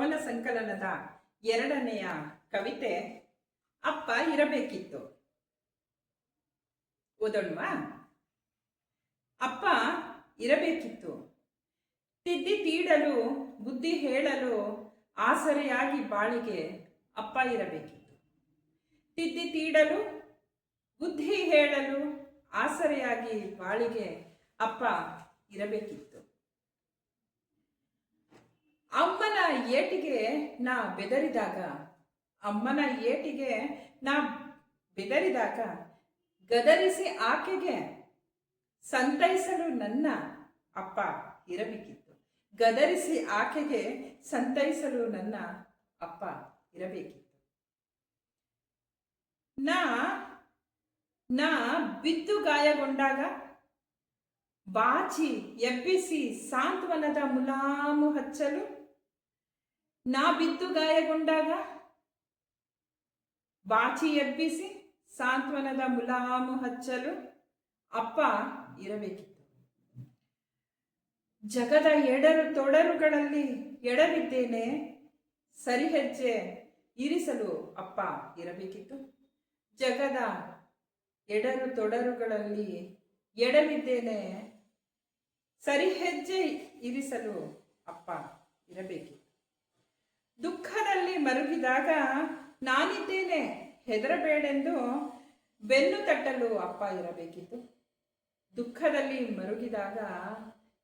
ಕವನ ಸಂಕಲನದ ಎರಡನೆಯ ಕವಿತೆ ಅಪ್ಪ ಇರಬೇಕಿತ್ತು. ಓದೋಣವಾ? ಅಪ್ಪ ಇರಬೇಕಿತ್ತು. ತಿದ್ದಿ ತೀಡಲು, ಬುದ್ಧಿ ಹೇಳಲು ಆಸರೆಯಾಗಿ ಬಾಳಿಗೆ ಅಪ್ಪ ಇರಬೇಕಿತ್ತು. ತಿದ್ದಿ ತೀಡಲು, ಬುದ್ಧಿ ಹೇಳಲು ಆಸರೆಯಾಗಿ ಬಾಳಿಗೆ ಅಪ್ಪ ಇರಬೇಕಿತ್ತು. ಅಮ್ಮನ ಏಟಿಗೆ ನಾ ಬೆದರಿದಾಗ, ಅಮ್ಮನ ಏಟಿಗೆ ನಾ ಬೆದರಿದಾಗ, ಗದರಿಸಿ ಆಕೆಗೆ ಸಂತೈಸಲು ನನ್ನ ಅಪ್ಪ ಇರಬೇಕಿತ್ತು. ಗದರಿಸಿ ಆಕೆಗೆ ಸಂತೈಸಲು ನನ್ನ ಅಪ್ಪ ಇರಬೇಕಿತ್ತು. ನಾ ನಾ ಬಿದ್ದು ಗಾಯಗೊಂಡಾಗ, ಬಾಚಿ ಎಬ್ಬಿಸಿ ಸಾಂತ್ವನದ ಮುಲಾಮು ಹಚ್ಚಲು ನಾ ಬಿದ್ದು ಗಾಯಗೊಂಡಾಗ? ಬಾಚಿ ಎಬ್ಬಿಸಿ ಸಾಂತ್ವನದ ಮುಲಾಮು ಹಚ್ಚಲು ಅಪ್ಪ ಇರಬೇಕಿತ್ತು. ಜಗದ ಎಡರು ತೊಡರುಗಳಲ್ಲಿ ಎಡವಿದ್ದೇನೆ, ಸರಿಹೆಜ್ಜೆ ಇರಿಸಲು ಅಪ್ಪ ಇರಬೇಕಿತ್ತು. ಜಗದ ಎಡರು ತೊಡರುಗಳಲ್ಲಿ ಎಡವಿದ್ದೇನೆ, ಸರಿಹೆಜ್ಜೆ ಇರಿಸಲು ಅಪ್ಪ ಇರಬೇಕಿತ್ತು. ದುಃಖದಲ್ಲಿ ಮರುಗಿದಾಗ ನಾನಿದ್ದೇನೆ, ಹೆದರಬೇಡೆಂದು ಬೆನ್ನು ತಟ್ಟಲು ಅಪ್ಪ ಇರಬೇಕಿತ್ತು. ದುಃಖದಲ್ಲಿ ಮರುಗಿದಾಗ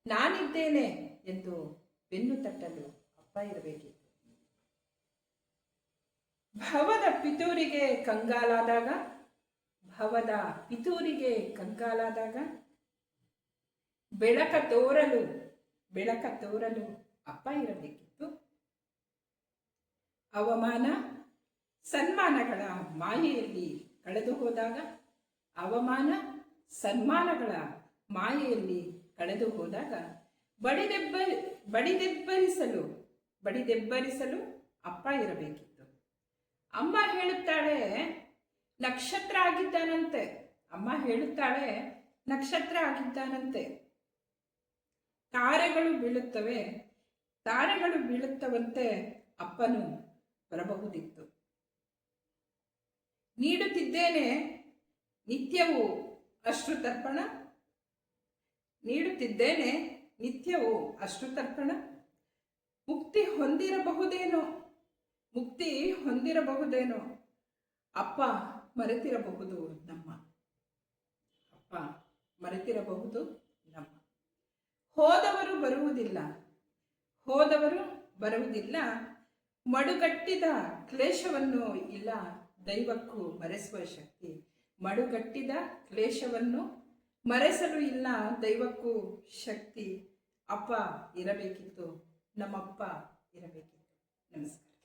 ನಾನಿದ್ದೇನೆ ಎಂದು ಬೆನ್ನು ತಟ್ಟಲು ಅಪ್ಪ ಇರಬೇಕಿತ್ತು. ಭವದ ಪಿತೂರಿಗೆ ಕಂಗಾಲಾದಾಗ, ಭವದ ಪಿತೂರಿಗೆ ಕಂಗಾಲಾದಾಗ, ಬೆಳಕ ತೋರಲು ಬೆಳಕ ತೋರಲು ಅಪ್ಪ ಇರಬೇಕಿತ್ತು. ಅವಮಾನ ಸನ್ಮಾನಗಳ ಮಾಯೆಯಲ್ಲಿ ಕಳೆದು ಹೋದಾಗ, ಅವಮಾನ ಸನ್ಮಾನಗಳ ಮಾಯೆಯಲ್ಲಿ ಕಳೆದು ಹೋದಾಗ ಬಡಿದೆಬ್ಬ, ಬಡಿದೆಬ್ಬರಿಸಲು ಬಡಿದೆಬ್ಬರಿಸಲು ಅಪ್ಪ ಇರಬೇಕಿತ್ತು. ಅಮ್ಮ ಹೇಳುತ್ತಾಳೆ, ನಕ್ಷತ್ರ ಆಗಿದ್ದಾನಂತೆ. ಅಮ್ಮ ಹೇಳುತ್ತಾಳೆ, ನಕ್ಷತ್ರ ಆಗಿದ್ದಾನಂತೆ. ತಾರೆಗಳು ಬೀಳುತ್ತವೆ, ತಾರೆಗಳು ಬೀಳುತ್ತವಂತೆ ಅಪ್ಪನು ಬರಬಹುದಿತ್ತು. ನೀಡುತ್ತಿದ್ದೇನೆ ನಿತ್ಯವೂ ಅಶ್ರುತರ್ಪಣ. ನೀಡುತ್ತಿದ್ದೇನೆ ನಿತ್ಯವೂ ಅಶ್ರುತರ್ಪಣ. ಮುಕ್ತಿ ಹೊಂದಿರಬಹುದೇನೋ ಮುಕ್ತಿ ಹೊಂದಿರಬಹುದೇನೋ, ಅಪ್ಪ ಮರೆತಿರಬಹುದು ನಮ್ಮ. ಅಪ್ಪ ಮರೆತಿರಬಹುದು ನಮ್ಮ. ಹೋದವರು ಬರುವುದಿಲ್ಲ ಹೋದವರು ಬರುವುದಿಲ್ಲ ಮಡುಗಟ್ಟಿದ ಕ್ಲೇಶವನ್ನು ಇಲ್ಲ, ದೈವಕ್ಕೂ ಮರೆಸುವ ಶಕ್ತಿ. ಮಡುಗಟ್ಟಿದ ಕ್ಲೇಶವನ್ನು ಮರೆಸಲು ಇಲ್ಲ, ದೈವಕ್ಕೂ ಶಕ್ತಿ. ಅಪ್ಪ ಇರಬೇಕಿತ್ತು, ನಮ್ಮಪ್ಪ ಇರಬೇಕಿತ್ತು. ನಮಸ್ಕಾರ.